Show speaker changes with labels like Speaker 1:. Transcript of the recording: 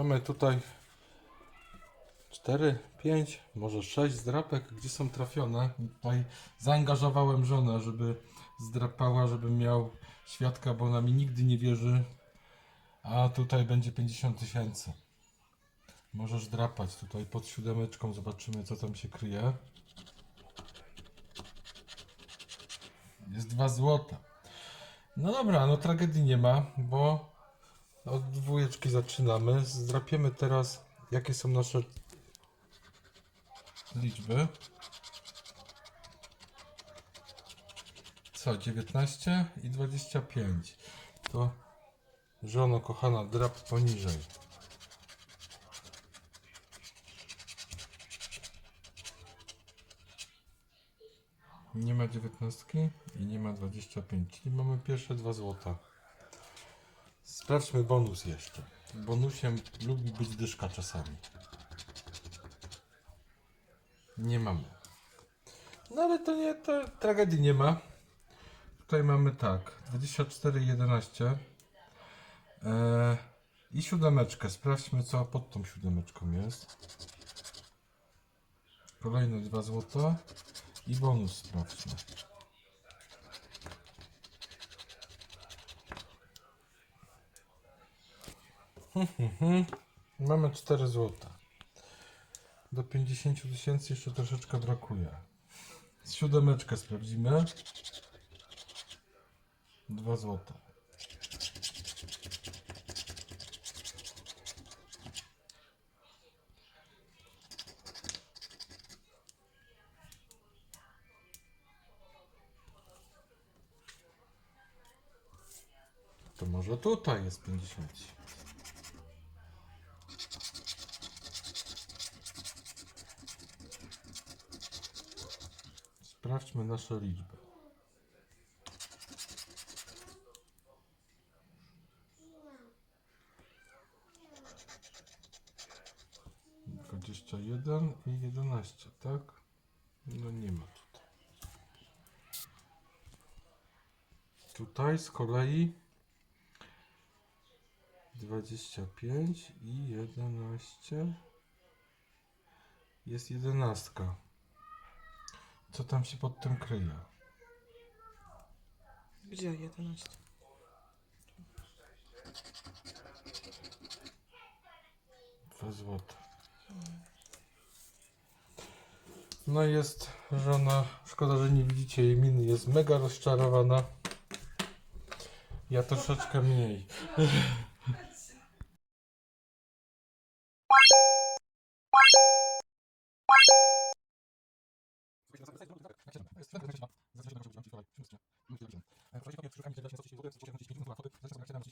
Speaker 1: Mamy tutaj 4, 5, może 6 zdrapek, gdzie są trafione. Tutaj zaangażowałem żonę, żeby zdrapała, żebym miał świadka, bo ona mi nigdy nie wierzy. A tutaj będzie 50 tysięcy. Możesz drapać tutaj pod siódemeczką, zobaczymy co tam się kryje. Jest dwa złota. No dobra, no tragedii nie ma, bo od dwójeczki zaczynamy. Zdrapiemy teraz, jakie są nasze liczby. Co, 19 i 25. To żono kochana, drap poniżej. Nie ma 19 i nie ma 25, czyli mamy pierwsze dwa złota. Sprawdźmy bonus jeszcze. Bonusiem lubi być dyszka czasami. Nie mamy. No ale to nie, to tragedii nie ma. Tutaj mamy tak, 24 11 eee, i siódemeczkę. Sprawdźmy co pod tą siódemeczką jest. Kolejne dwa złota i bonus sprawdźmy. Mamy 4 złota. Do 50 tysięcy jeszcze troszeczkę brakuje. Siódemeczkę sprawdzimy. 2 złota. To może tutaj jest 50. Sprawdźmy nasze liczby. Dwadzieścia jeden i jedenaście, tak? No nie ma tutaj. Tutaj z kolei 25 i 11 jest jedenastka. Co tam się pod tym kryje?
Speaker 2: Gdzie 11?
Speaker 1: Dwa złote. No jest żona, szkoda, że nie widzicie jej miny, jest mega rozczarowana. Ja troszeczkę mniej. Jak się jest Za 10 będę musiał wyciągnąć wczoraj, 7 stycznia. Przejdź papier, szukam się 10 zł, chcę się narzucić.